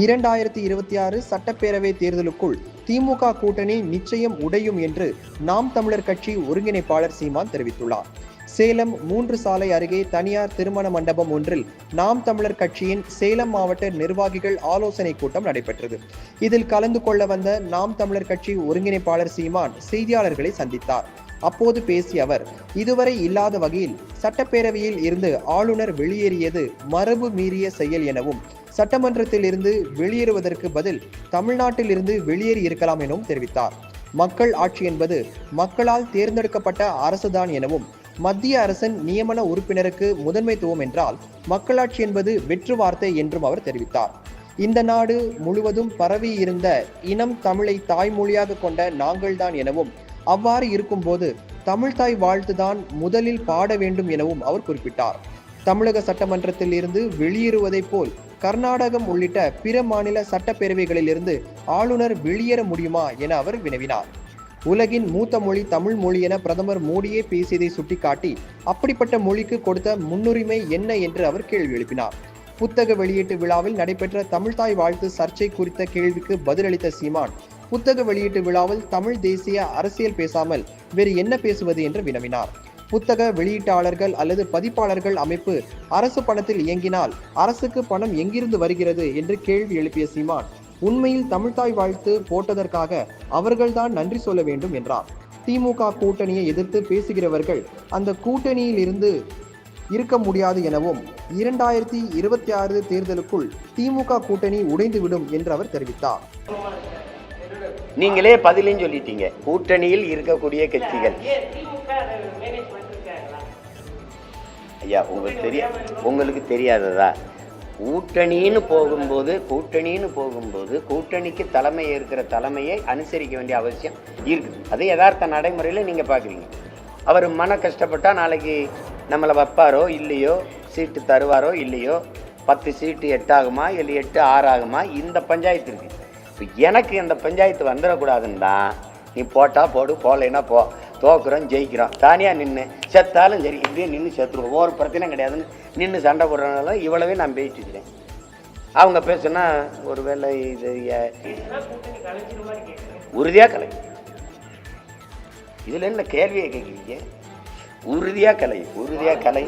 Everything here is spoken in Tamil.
இரண்டாயிரத்தி இருபத்தி ஆறு சட்டப்பேரவை தேர்தலுக்குள் திமுக கூட்டணி நிச்சயம் உடையும் என்று நாம் தமிழர் கட்சி ஒருங்கிணைப்பாளர் சீமான் தெரிவித்துள்ளார். சேலம் மூன்று சாலை அருகே தனியார் திருமண மண்டபம் ஒன்றில் நாம் தமிழர் கட்சியின் சேலம் மாவட்ட நிர்வாகிகள் ஆலோசனை கூட்டம் நடைபெற்றது. இதில் கலந்து கொள்ள வந்த நாம் தமிழர் கட்சி ஒருங்கிணைப்பாளர் சீமான் செய்தியாளர்களை சந்தித்தார். அப்போது பேசிய அவர் இதுவரை இல்லாத வகையில் சட்டப்பேரவையில் இருந்து ஆளுநர் வெளியேறியது மரபு மீறிய செயல் எனவும் சட்டமன்றத்தில் இருந்து வெளியேறுவதற்கு பதில் தமிழ்நாட்டில் இருந்து வெளியேறி இருக்கலாம் எனவும் தெரிவித்தார். மக்கள் ஆட்சி என்பது மக்களால் தேர்ந்தெடுக்கப்பட்ட அரசுதான் எனவும் மத்திய அரசின் நியமன உறுப்பினருக்கு முதன்மைத்துவம் என்றால் மக்களாட்சி என்பது வெற்று வார்த்தை என்றும் அவர் தெரிவித்தார். இந்த நாடு முழுவதும் பரவி இருந்த இனம் தமிழை தாய்மொழியாக கொண்ட நாங்கள்தான் எனவும் அவ்வாறு இருக்கும்போது தமிழ்தாய் வாழ்த்துதான் முதலில் பாட வேண்டும் எனவும் அவர் குறிப்பிட்டார். தமிழக சட்டமன்றத்தில் இருந்து வெளியேறுவதைப் போல் கர்நாடகம் உள்ளிட்ட பிற மாநில சட்டப்பேரவைகளிலிருந்து ஆளுநர் வெளியேற முடியுமா என அவர் வினவினார். உலகின் மூத்த மொழி தமிழ் மொழி என பிரதமர் மோடியே பேசியதை சுட்டிக்காட்டி அப்படிப்பட்ட மொழிக்கு கொடுத்த முன்னுரிமை என்ன என்று அவர் கேள்வி எழுப்பினார். புத்தக வெளியீட்டு விழாவில் நடைபெற்ற தமிழ்தாய் வாழ்த்து சர்ச்சை குறித்த கேள்விக்கு பதிலளித்த சீமான் புத்தக வெளியீட்டு விழாவில் தமிழ் தேசிய அரசியல் பேசாமல் வேறு என்ன பேசுவது என்று வினவினார். புத்தக வெளியீட்டாளர்கள் அல்லது பதிப்பாளர்கள் அமைப்பு அரசு பணத்தில் இயங்கினால் அரசுக்கு பணம் எங்கிருந்து வருகிறது என்று கேள்வி எழுப்பிய சீமான் உண்மையில் தமிழ்தாய் வாழ்த்து போட்டதற்காக அவர்கள்தான் நன்றி சொல்ல வேண்டும் என்றார். திமுக கூட்டணியை எதிர்த்து பேசுகிறவர்கள் அந்த கூட்டணியில் இருந்து இருக்க முடியாது எனவும் இரண்டாயிரத்தி இருபத்தி ஆறு தேர்தலுக்குள் திமுக கூட்டணி உடைந்துவிடும் என்று அவர் தெரிவித்தார். நீங்களே பதிலையும் சொல்லிட்டீங்க. கூட்டணியில் இருக்கக்கூடிய கட்சிகள். ஐயா உங்களுக்கு தெரிய உங்களுக்கு தெரியாததா? கூட்டணின்னு போகும்போது கூட்டணின்னு போகும்போது கூட்டணிக்கு தலைமை இருக்கிற தலைமையை அனுசரிக்க வேண்டிய அவசியம் இருக்குது அது யதார்த்த நடைமுறையில் நீங்கள் பார்க்குறீங்க அவர் மன கஷ்டப்பட்டால் நாளைக்கு நம்மளை வைப்பாரோ இல்லையோ சீட்டு தருவாரோ இல்லையோ பத்து சீட்டு எட்டாகுமா இல்லை எட்டு ஆறாகுமா இந்த பஞ்சாயத்து இருக்குது எனக்கு இந்த பஞ்சாயத்து வந்துடக்கூடாதுன்னு தான் நீ போட்டால் போடு போகலைன்னா போ. தோக்குறோம் ஜெயிக்கிறோம். தானியாக நின்று செத்தாலும் சரி இப்படியே நின்று செத்துருவோம். ஒரு பிரச்சனை கிடையாதுன்னு நின்று சண்டை போடுறதுனால இவ்வளவே நான் பேசிக்கிறேன். அவங்க பேசுனா ஒருவேளை இது உறுதியாக கலை. இதில் என்ன கேள்வியை கேட்குறீங்க? உறுதியாக கலை உறுதியாக கலை.